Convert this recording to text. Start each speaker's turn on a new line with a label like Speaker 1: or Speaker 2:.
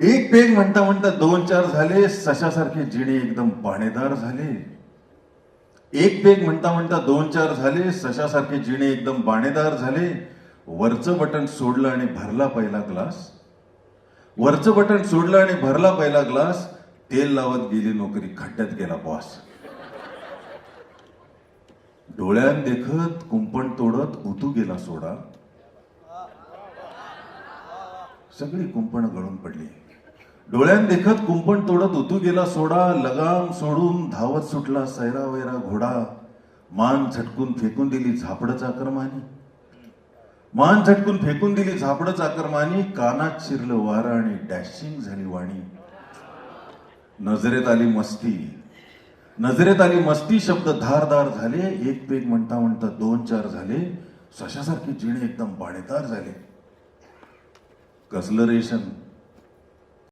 Speaker 1: एक पेग म्हणता म्हणता दोन चार झाले सशासारखे जिणे एकदम पाणेदार झाले. एक पेग म्हणता म्हणता दोन चार झाले सशासारखे जिणे एकदम बाणेदार झाले. वरचं बटन सोडलं आणि भरला पहिला ग्लास. वरचं बटन सोडलं आणि भरला पहिला ग्लास. तेल लावत गेली नोकरी खड्ड्यात गेला बॉस डोळ्यान देखत कुंपण तोडत उतू गेला सोडा. सगळी कुंपण गळून पडली. डोळ्यात देखत कुंपण तोडत उतू गेला सोडा लगाम सोडून धावत सुटला सैरा वैरा घोडा. मान झटकून फेकून दिली झापड चाकरमानी मान झटकून फेकून दिली झापड चाकरमानी कानात शिरलं वारं आणि डॅशिंग झाली वाणी. नजरेत आली मस्ती. नजरेत आली मस्ती शब्द धारदार झाले एक पेग म्हणता म्हणता दोन चार झाले सशासारखे जिणे एकदम बाणेदार झाले. कसलं रेशन?